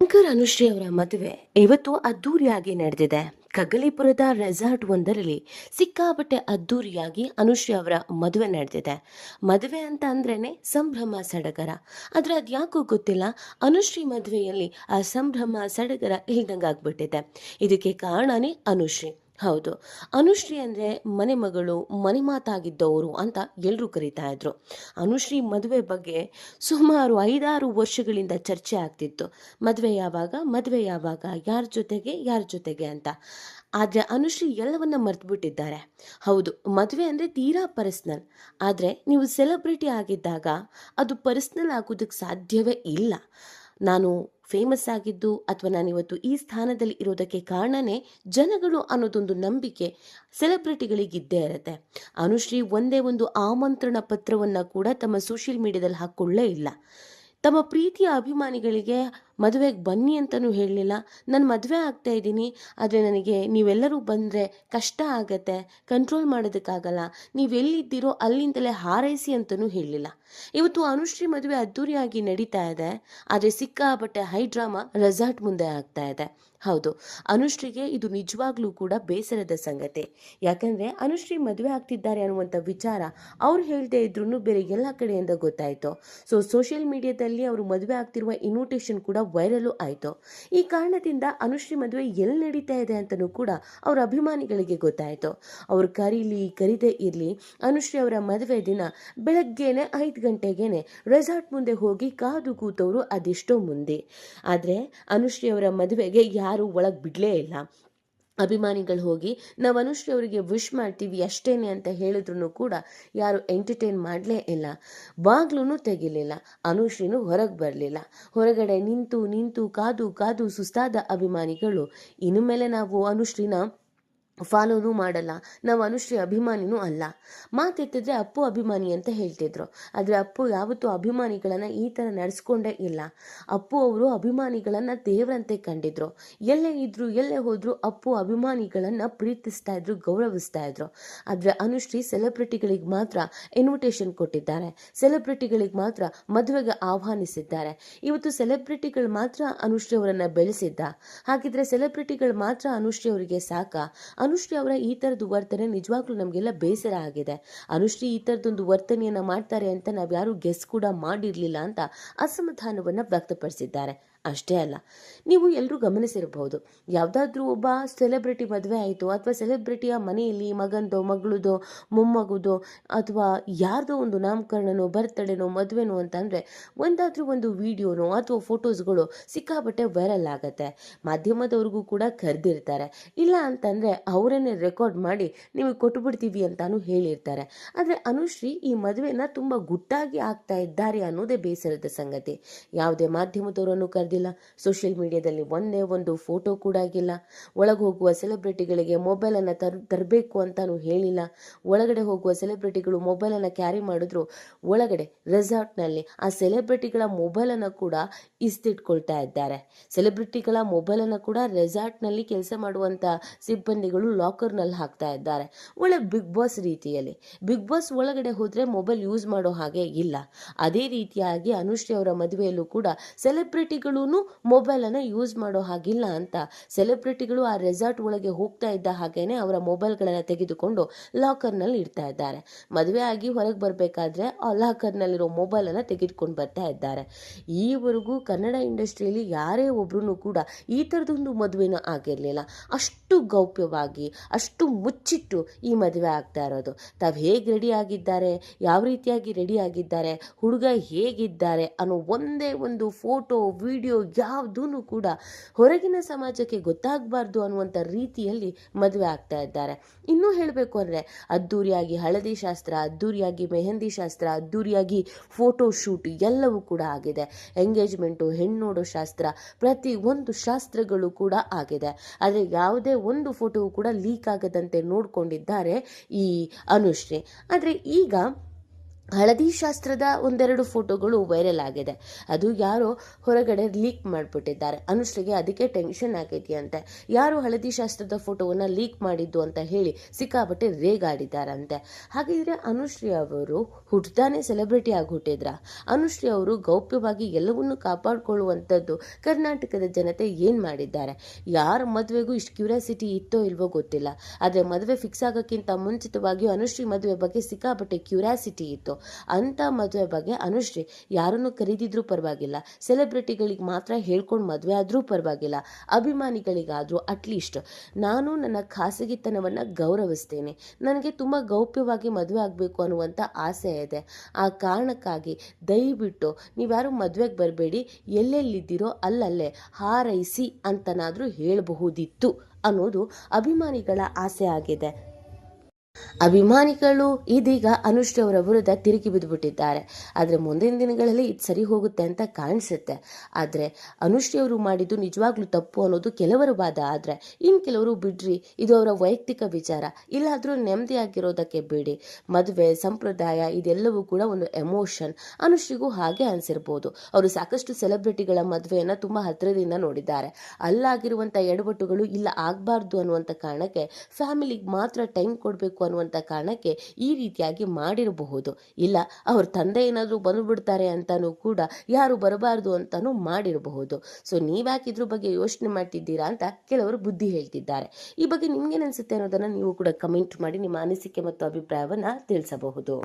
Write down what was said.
ಶಂಕರ್ ಅನುಶ್ರೀ ಅವರ ಮದುವೆ ಇವತ್ತು ಅದ್ದೂರಿಯಾಗಿ ನಡೆದಿದೆ. ಕಗ್ಗಲಿಪುರದ ರೆಸಾರ್ಟ್ ಒಂದರಲ್ಲಿ ಸಿಕ್ಕಾಪಟ್ಟೆ ಅದ್ದೂರಿಯಾಗಿ ಅನುಶ್ರೀ ಅವರ ಮದುವೆ ನಡೆದಿದೆ. ಮದುವೆ ಅಂತ ಅಂದ್ರೇನೆ ಸಂಭ್ರಮ ಸಡಗರ. ಆದ್ರೆ ಅದ್ಯಾಕೋ ಗೊತ್ತಿಲ್ಲ, ಅನುಶ್ರೀ ಮದುವೆಯಲ್ಲಿ ಆ ಸಂಭ್ರಮ ಸಡಗರ ಇಲ್ದಂಗಾಗ್ಬಿಟ್ಟಿದೆ. ಇದಕ್ಕೆ ಕಾರಣನೇ ಅನುಶ್ರೀ. ಹೌದು. ಅನುಶ್ರೀ ಅಂದರೆ ಮನೆ ಮಗಳು, ಮನೆ ಮಾತಾಗಿದ್ದವರು ಅಂತ ಎಲ್ಲರೂ ಕರೀತಾ ಇದ್ರು. ಅನುಶ್ರೀ ಮದುವೆ ಬಗ್ಗೆ ಸುಮಾರು ಐದಾರು ವರ್ಷಗಳಿಂದ ಚರ್ಚೆ ಆಗ್ತಿತ್ತು. ಮದುವೆ ಯಾವಾಗ ಮದುವೆ ಯಾವಾಗ, ಯಾರ ಜೊತೆಗೆ ಯಾರ ಜೊತೆಗೆ ಅಂತ. ಆದರೆ ಅನುಶ್ರೀ ಎಲ್ಲವನ್ನ ಮರ್ತ್ಬಿಟ್ಟಿದ್ದಾರೆ. ಹೌದು, ಮದುವೆ ಅಂದರೆ ತೀರಾ ಪರ್ಸ್ನಲ್. ಆದರೆ ನೀವು ಸೆಲೆಬ್ರಿಟಿ ಆಗಿದ್ದಾಗ ಅದು ಪರ್ಸ್ನಲ್ ಆಗೋದಕ್ಕೆ ಸಾಧ್ಯವೇ ಇಲ್ಲ. ನಾನು ಫೇಮಸ್ ಆಗಿದ್ದು ಅಥವಾ ನಾನಿವತ್ತು ಈ ಸ್ಥಾನದಲ್ಲಿ ಇರೋದಕ್ಕೆ ಕಾರಣನೇ ಜನಗಳು ಅನ್ನೋದೊಂದು ನಂಬಿಕೆ ಸೆಲೆಬ್ರಿಟಿಗಳಿಗಿದ್ದೇ ಇರುತ್ತೆ. ಅನುಶ್ರೀ ಒಂದೇ ಒಂದು ಆಮಂತ್ರಣ ಪತ್ರವನ್ನು ಕೂಡ ತಮ್ಮ ಸೋಷಿಯಲ್ ಮೀಡಿಯಾದಲ್ಲಿ ಹಾಕ್ಕೊಳ್ಳೇ ಇಲ್ಲ. ತಮ್ಮ ಪ್ರೀತಿಯ ಅಭಿಮಾನಿಗಳಿಗೆ ಮದುವೆಗೆ ಬನ್ನಿ ಅಂತಲೂ ಹೇಳಲಿಲ್ಲ. ನಾನು ಮದುವೆ ಆಗ್ತಾ ಇದ್ದೀನಿ, ಆದರೆ ನನಗೆ ನೀವೆಲ್ಲರೂ ಬಂದರೆ ಕಷ್ಟ ಆಗತ್ತೆ ಕಂಟ್ರೋಲ್ ಮಾಡೋದಕ್ಕಾಗಲ್ಲ. ನೀವೆಲ್ಲಿದ್ದೀರೋ ಅಲ್ಲಿಂದಲೇ ಹಾರೈಸಿ ಅಂತಲೂ ಹೇಳಲಿಲ್ಲ. ಇವತ್ತು ಅನುಶ್ರೀ ಮದುವೆ ಅದ್ದೂರಿಯಾಗಿ ನಡೀತಾ ಇದೆ, ಆದರೆ ಸಿಕ್ಕಾಪಟ್ಟೆ ಹೈ ಡ್ರಾಮಾ ರೆಸಾರ್ಟ್ ಮುಂದೆ ಆಗ್ತಾ ಇದೆ. ಹೌದು, ಅನುಶ್ರೀಗೆ ಇದು ನಿಜವಾಗ್ಲೂ ಕೂಡ ಬೇಸರದ ಸಂಗತಿ. ಯಾಕಂದರೆ ಅನುಶ್ರೀ ಮದುವೆ ಆಗ್ತಿದ್ದಾರೆ ಅನ್ನುವಂಥ ವಿಚಾರ ಅವ್ರು ಹೇಳದೇ ಇದ್ರೂ ಬೇರೆ ಎಲ್ಲ ಕಡೆಯಿಂದ ಗೊತ್ತಾಯಿತು. ಸೊ ಸೋಷಿಯಲ್ ಮೀಡಿಯಾದಲ್ಲಿ ಅವರು ಮದುವೆ ಆಗ್ತಿರುವ ಇನ್ವಿಟೇಷನ್ ಕೂಡ ವೈರಲು ಆಯಿತು. ಈ ಕಾರಣದಿಂದ ಅನುಶ್ರೀ ಮದುವೆ ಎಲ್ಲಿ ನಡೀತಾ ಇದೆ ಅಂತಲೂ ಕೂಡ ಅವರ ಅಭಿಮಾನಿಗಳಿಗೆ ಗೊತ್ತಾಯಿತು. ಅವ್ರು ಕರೀಲಿ ಕರೀದೇ ಇರಲಿ, ಅನುಶ್ರೀ ಅವರ ಮದುವೆ ದಿನ ಬೆಳಗ್ಗೆನೆ ಐದು ಗಂಟೆಗೇನೆ ರೆಸಾರ್ಟ್ ಮುಂದೆ ಹೋಗಿ ಕಾದು ಕೂತವರು ಅದೆಷ್ಟೋ ಮುಂದೆ. ಆದರೆ ಅನುಶ್ರೀ ಅವರ ಮದುವೆಗೆ ಯಾರೂ ಒಳಗೆ ಬಿಡಲೇ ಇಲ್ಲ. ಅಭಿಮಾನಿಗಳು ಹೋಗಿ, ನಾವು ಅನುಶ್ರೀ ಅವರಿಗೆ ವಿಶ್ ಮಾಡ್ತೀವಿ ಅಷ್ಟೇನೆ ಅಂತ ಹೇಳಿದ್ರು ಕೂಡ ಯಾರು ಎಂಟರ್ಟೈನ್ ಮಾಡಲೇ ಇಲ್ಲ. ಬಾಗ್ಲೂ ತೆಗಿಲಿಲ್ಲ, ಅನುಶ್ರೀನು ಹೊರಗೆ ಬರಲಿಲ್ಲ. ಹೊರಗಡೆ ನಿಂತು ನಿಂತು ಕಾದು ಕಾದು ಸುಸ್ತಾದ ಅಭಿಮಾನಿಗಳು, ಇನ್ನು ಮೇಲೆ ನಾವು ಅನುಶ್ರೀನ ಫಾಲೋನೂ ಮಾಡಲ್ಲ, ನಾವು ಅನುಶ್ರೀ ಅಭಿಮಾನಿನೂ ಅಲ್ಲ. ಮಾತೆತ್ತಿದ್ರೆ ಅಪ್ಪು ಅಭಿಮಾನಿ ಅಂತ ಹೇಳ್ತಿದ್ರು. ಆದರೆ ಅಪ್ಪು ಯಾವತ್ತೂ ಅಭಿಮಾನಿಗಳನ್ನು ಈ ಥರ ನಡೆಸ್ಕೊಂಡೇ ಇಲ್ಲ. ಅಪ್ಪು ಅವರು ಅಭಿಮಾನಿಗಳನ್ನು ದೇವರಂತೆ ಕಂಡಿದ್ರು. ಎಲ್ಲೇ ಇದ್ರು, ಎಲ್ಲೇ ಹೋದರೂ ಅಪ್ಪು ಅಭಿಮಾನಿಗಳನ್ನು ಪ್ರೀತಿಸ್ತಾ ಇದ್ರು, ಗೌರವಿಸ್ತಾ ಇದ್ರು. ಆದರೆ ಅನುಶ್ರೀ ಸೆಲೆಬ್ರಿಟಿಗಳಿಗೆ ಮಾತ್ರ ಇನ್ವಿಟೇಷನ್ ಕೊಟ್ಟಿದ್ದಾರೆ. ಸೆಲೆಬ್ರಿಟಿಗಳಿಗೆ ಮಾತ್ರ ಮದುವೆಗೆ ಆಹ್ವಾನಿಸಿದ್ದಾರೆ. ಇವತ್ತು ಸೆಲೆಬ್ರಿಟಿಗಳು ಮಾತ್ರ ಅನುಶ್ರೀ ಅವರನ್ನು ಬೆಳೆಸಿದ್ದ. ಹಾಗಿದ್ರೆ ಸೆಲೆಬ್ರಿಟಿಗಳು ಮಾತ್ರ ಅನುಶ್ರೀ ಅವರಿಗೆ ಸಾಕ. ಅನುಶ್ರೀ ಅವರ ಈ ಥರದ್ದು ವರ್ತನೆ ನಿಜವಾಗ್ಲೂ ನಮಗೆಲ್ಲ ಬೇಸರ ಆಗಿದೆ. ಅನುಶ್ರೀ ಈ ಥರದ್ದೊಂದು ವರ್ತನೆಯನ್ನು ಮಾಡ್ತಾರೆ ಅಂತ ನಾವು ಯಾರೂ ಗೆಸ್ ಕೂಡ ಮಾಡಿರಲಿಲ್ಲ ಅಂತ ಅಸಮಾಧಾನವನ್ನು ವ್ಯಕ್ತಪಡಿಸಿದ್ದಾರೆ. ಅಷ್ಟೇ ಅಲ್ಲ, ನೀವು ಎಲ್ಲರೂ ಗಮನಿಸಿರಬಹುದು, ಯಾವುದಾದ್ರೂ ಒಬ್ಬ ಸೆಲೆಬ್ರಿಟಿ ಮದುವೆ ಆಯಿತು ಅಥವಾ ಸೆಲೆಬ್ರಿಟಿಯ ಮನೆಯಲ್ಲಿ ಮಗಂದೋ, ಮಗಳದೋ, ಮೊಮ್ಮಗುದೋ ಅಥವಾ ಯಾರದೋ ಒಂದು ನಾಮಕರಣನೋ ಬರ್ತಡೇನೋ ಮದುವೆನೋ ಅಂತಂದರೆ ಒಂದಾದ್ರೂ ಒಂದು ವಿಡಿಯೋನೋ ಅಥವಾ ಫೋಟೋಸ್ಗಳು ಸಿಕ್ಕಾಪಟ್ಟೆ ವೈರಲ್ ಆಗುತ್ತೆ. ಮಾಧ್ಯಮದವ್ರಿಗೂ ಕೂಡ ಕರೆದಿರ್ತಾರೆ. ಇಲ್ಲ ಅಂತಂದರೆ ಅವರನ್ನೇ ರೆಕಾರ್ಡ್ ಮಾಡಿ ನಿಮಗೆ ಕೊಟ್ಟುಬಿಡ್ತೀವಿ ಅಂತಲೂ ಹೇಳಿರ್ತಾರೆ. ಆದರೆ ಅನುಶ್ರೀ ಈ ಮದುವೆನ ತುಂಬ ಗುಟ್ಟಾಗಿ ಆಗ್ತಾ ಇದ್ದಾರೆ ಅನ್ನೋದೇ ಬೇಸರದ ಸಂಗತಿ. ಯಾವುದೇ ಮಾಧ್ಯಮದವರನ್ನು ಕರೆದಿಲ್ಲ ಸೋಷಿಯಲ್ ಮೀಡಿಯಾದಲ್ಲಿ ಒಂದೇ ಒಂದು ಫೋಟೋ ಕೂಡ ಆಗಿಲ್ಲ. ಒಳಗೆ ಹೋಗುವ ಸೆಲೆಬ್ರಿಟಿಗಳಿಗೆ ಮೊಬೈಲನ್ನು ತರ್, ತರಬೇಕು ಅಂತಾನು ಹೇಳಿಲ್ಲ. ಒಳಗಡೆ ಹೋಗುವ ಸೆಲೆಬ್ರಿಟಿಗಳು ಮೊಬೈಲನ್ನು ಕ್ಯಾರಿ ಮಾಡಿದ್ರು. ಒಳಗಡೆ ರೆಸಾರ್ಟ್ನಲ್ಲಿ ಆ ಸೆಲೆಬ್ರಿಟಿಗಳ ಮೊಬೈಲನ್ನು ಕೂಡ ಇಸ್ತಿಟ್ಕೊಳ್ತಾ ಇದ್ದಾರೆ. ಸೆಲೆಬ್ರಿಟಿಗಳ ಮೊಬೈಲನ್ನು ಕೂಡ ರೆಸಾರ್ಟ್ನಲ್ಲಿ ಕೆಲಸ ಮಾಡುವಂಥ ಸಿಬ್ಬಂದಿಗಳು ಲಾಕರ್ನಲ್ಲಿ ಹಾಕ್ತಾ ಇದ್ದಾರೆ. ಒಳ್ಳೆ ಬಿಗ್ ಬಾಸ್ ರೀತಿಯಲ್ಲಿ. ಬಿಗ್ ಬಾಸ್ ಒಳಗಡೆ ಹೋದರೆ ಮೊಬೈಲ್ ಯೂಸ್ ಮಾಡೋ ಹಾಗೆ ಇಲ್ಲ. ಅದೇ ರೀತಿಯಾಗಿ ಅನುಶ್ರೀ ಅವರ ಮದುವೆಯಲ್ಲೂ ಕೂಡ ಸೆಲೆಬ್ರಿಟಿಗಳೂ ಮೊಬೈಲನ್ನು ಯೂಸ್ ಮಾಡೋ ಹಾಗಿಲ್ಲ ಅಂತ ಸೆಲೆಬ್ರಿಟಿಗಳು ಆ ರೆಸಾರ್ಟ್ ಒಳಗೆ ಹೋಗ್ತಾ ಇದ್ದ ಹಾಗೇನೆ ಅವರ ಮೊಬೈಲ್ಗಳನ್ನು ತೆಗೆದುಕೊಂಡು ಲಾಕರ್ನಲ್ಲಿ ಇಡ್ತಾ ಇದ್ದಾರೆ. ಮದುವೆ ಆಗಿ ಹೊರಗೆ ಬರಬೇಕಾದ್ರೆ ಆ ಲಾಕರ್ನಲ್ಲಿರೋ ಮೊಬೈಲನ್ನು ತೆಗೆದುಕೊಂಡು ಬರ್ತಾ ಇದ್ದಾರೆ. ಈವರೆಗೂ ಕನ್ನಡ ಇಂಡಸ್ಟ್ರಿಯಲ್ಲಿ ಯಾರೇ ಒಬ್ರು ಕೂಡ ಈ ಥರದೊಂದು ಮದುವೆನೂ ಆಗಿರಲಿಲ್ಲ. ಅಷ್ಟು ಗೌಪ್ಯವಾಗಿ, ಅಷ್ಟು ಮುಚ್ಚಿಟ್ಟು ಈ ಮದುವೆ ಆಗ್ತಾ ಇರೋದು. ತಾವು ಹೇಗೆ ರೆಡಿ ಆಗಿದ್ದಾರೆ, ಯಾವ ರೀತಿಯಾಗಿ ರೆಡಿ ಆಗಿದ್ದಾರೆ, ಹುಡುಗ ಹೇಗಿದ್ದಾರೆ ಅನ್ನೋ ಒಂದೇ ಒಂದು ಫೋಟೋ, ವಿಡಿಯೋ ಯಾವುದೂ ಕೂಡ ಹೊರಗಿನ ಸಮಾಜಕ್ಕೆ ಗೊತ್ತಾಗಬಾರ್ದು ಅನ್ನುವಂಥ ರೀತಿಯಲ್ಲಿ ಮದುವೆ ಆಗ್ತಾ ಇದ್ದಾರೆ. ಇನ್ನೂ ಹೇಳಬೇಕು ಅಂದರೆ ಅದ್ದೂರಿಯಾಗಿ ಹಳದಿ ಶಾಸ್ತ್ರ, ಅದ್ದೂರಿಯಾಗಿ ಮೆಹಂದಿ ಶಾಸ್ತ್ರ, ಅದ್ದೂರಿಯಾಗಿ ಫೋಟೋ ಶೂಟ್ ಎಲ್ಲವೂ ಕೂಡ ಆಗಿದೆ. ಎಂಗೇಜ್ಮೆಂಟು ಹೆಣ್ಣು ನೋಡೋ ಶಾಸ್ತ್ರ, ಪ್ರತಿ ಒಂದು ಶಾಸ್ತ್ರಗಳು ಕೂಡ ಆಗಿದೆ. ಆದರೆ ಯಾವುದೇ ಒಂದು ಫೋಟೋವು ಕೂಡ ಲೀಕ್ ಆಗದಂತೆ ನೋಡಿಕೊಂಡಿದ್ದಾರೆ ಈ ಅನುಶ್ರೀ. ಆದರೆ ಈಗ ಹಳದಿ ಶಾಸ್ತ್ರದ ಒಂದೆರಡು ಫೋಟೋಗಳು ವೈರಲ್ ಆಗಿದೆ. ಅದು ಯಾರೋ ಹೊರಗಡೆ ಲೀಕ್ ಮಾಡಿಬಿಟ್ಟಿದ್ದಾರೆ. ಅನುಶ್ರೀಗೆ ಅದಕ್ಕೆ ಟೆನ್ಷನ್ ಆಗೈತಿ ಅಂತೆ. ಯಾರು ಹಳದಿ ಶಾಸ್ತ್ರದ ಫೋಟೋವನ್ನು ಲೀಕ್ ಮಾಡಿದ್ದು ಅಂತ ಹೇಳಿ ಸಿಕ್ಕಾಪಟ್ಟೆ ರೇಗಾಡಿದ್ದಾರಂತೆ ಹಾಗಿದ್ರೆ ಅನುಶ್ರೀ ಅವರು ಹುಟ್ಟದಾನೆ ಸೆಲೆಬ್ರಿಟಿ ಆಗಿ ಹುಟ್ಟಿದ್ರ? ಅನುಶ್ರೀ ಅವರು ಗೌಪ್ಯವಾಗಿ ಎಲ್ಲವನ್ನೂ ಕಾಪಾಡಿಕೊಳ್ಳುವಂಥದ್ದು ಕರ್ನಾಟಕದ ಜನತೆ ಏನು ಮಾಡಿದ್ದಾರೆ? ಯಾರ ಮದುವೆಗೂ ಇಷ್ಟು ಕ್ಯೂರಿಯಾಸಿಟಿ ಇತ್ತೋ ಇಲ್ವೋ ಗೊತ್ತಿಲ್ಲ. ಆದರೆ ಮದುವೆ ಫಿಕ್ಸ್ ಆಗೋಕ್ಕಿಂತ ಮುಂಚಿತವಾಗಿಯೂ ಅನುಶ್ರೀ ಮದುವೆ ಬಗ್ಗೆ ಸಿಕ್ಕಾಪಟ್ಟೆ ಕ್ಯೂರಿಯಾಸಿಟಿ ಇತ್ತು. ಅಂಥ ಮದುವೆ ಬಗ್ಗೆ ಅನುಶ್ರೀ ಯಾರನ್ನು ಕರೀದಿದ್ರೂ ಪರವಾಗಿಲ್ಲ. ಸೆಲೆಬ್ರಿಟಿಗಳಿಗೆ ಮಾತ್ರ ಹೇಳ್ಕೊಂಡು ಮದುವೆ ಆದರೂ ಪರವಾಗಿಲ್ಲ. ಅಭಿಮಾನಿಗಳಿಗಾದರೂ ಅಟ್ಲೀಸ್ಟ್ ನಾನು ನನ್ನ ಖಾಸಗಿತನವನ್ನು ಗೌರವಿಸ್ತೇನೆ. ನನಗೆ ತುಂಬ ಗೌಪ್ಯವಾಗಿ ಮದುವೆ ಆಗಬೇಕು ಅನ್ನುವಂಥ ಆಸೆ ಇದೆ. ಆ ಕಾರಣಕ್ಕಾಗಿ ದಯವಿಟ್ಟು ನೀವ್ಯಾರು ಮದುವೆಗೆ ಬರಬೇಡಿ, ಎಲ್ಲೆಲ್ಲಿದ್ದೀರೋ ಅಲ್ಲಲ್ಲೇ ಹಾರೈಸಿ ಅಂತನಾದರೂ ಹೇಳಬಹುದಿತ್ತು ಅನ್ನೋದು ಅಭಿಮಾನಿಗಳ ಆಸೆ ಆಗಿದೆ. ಅಭಿಮಾನಿಗಳು ಇದೀಗ ಅನುಶ್ರೀ ಅವರ ವಿರುದ್ಧ ತಿರುಗಿ ಬಿದ್ದುಬಿಟ್ಟಿದ್ದಾರೆ. ಆದರೆ ಮುಂದಿನ ದಿನಗಳಲ್ಲಿ ಇದು ಸರಿ ಹೋಗುತ್ತೆ ಅಂತ ಕಾಣಿಸುತ್ತೆ. ಆದರೆ ಅನುಶ್ರೀ ಅವರು ಮಾಡಿದ್ದು ನಿಜವಾಗ್ಲೂ ತಪ್ಪು ಅನ್ನೋದು ಕೆಲವರ ವಾದ. ಆದರೆ ಇನ್ನು ಕೆಲವರು ಬಿಡ್ರಿ, ಇದು ಅವರ ವೈಯಕ್ತಿಕ ವಿಚಾರ. ಇಲ್ಲಾದರೂ ನೆಮ್ಮದಿಯಾಗಿರೋದಕ್ಕೆ ಬೇಡಿ. ಮದುವೆ, ಸಂಪ್ರದಾಯ, ಇದೆಲ್ಲವೂ ಕೂಡ ಒಂದು ಎಮೋಷನ್. ಅನುಶ್ರೀಗೂ ಹಾಗೆ ಅನಿಸಿರ್ಬೋದು. ಅವರು ಸಾಕಷ್ಟು ಸೆಲೆಬ್ರಿಟಿಗಳ ಮದುವೆಯನ್ನು ತುಂಬ ಹತ್ತಿರದಿಂದ ನೋಡಿದ್ದಾರೆ. ಅಲ್ಲಾಗಿರುವಂಥ ಎಡವಟ್ಟುಗಳು ಇಲ್ಲ ಆಗಬಾರ್ದು ಅನ್ನುವಂಥ ಕಾರಣಕ್ಕೆ ಫ್ಯಾಮಿಲಿಗೆ ಮಾತ್ರ ಟೈಮ್ ಕೊಡಬೇಕು ಅನ್ನುವಂಥ ಕಾರಣಕ್ಕೆ ಈ ರೀತಿಯಾಗಿ ಮಾಡಿರಬಹುದು. ಇಲ್ಲ, ಅವ್ರ ತಂದೆ ಏನಾದರೂ ಬಂದುಬಿಡ್ತಾರೆ ಅಂತಲೂ ಕೂಡ ಯಾರು ಬರಬಾರ್ದು ಅಂತಲೂ ಮಾಡಿರಬಹುದು. ಸೊ ನೀವ್ಯಾಕೆ ಇದ್ರ ಬಗ್ಗೆ ಯೋಚನೆ ಮಾಡ್ತಿದ್ದೀರಾ ಅಂತ ಕೆಲವರು ಬುದ್ಧಿ ಹೇಳ್ತಿದ್ದಾರೆ. ಈ ಬಗ್ಗೆ ನಿಮ್ಗೇನು ಅನ್ನೋದನ್ನು ನೀವು ಕೂಡ ಕಮೆಂಟ್ ಮಾಡಿ ನಿಮ್ಮ ಅನಿಸಿಕೆ ಮತ್ತು ಅಭಿಪ್ರಾಯವನ್ನು ತಿಳಿಸಬಹುದು.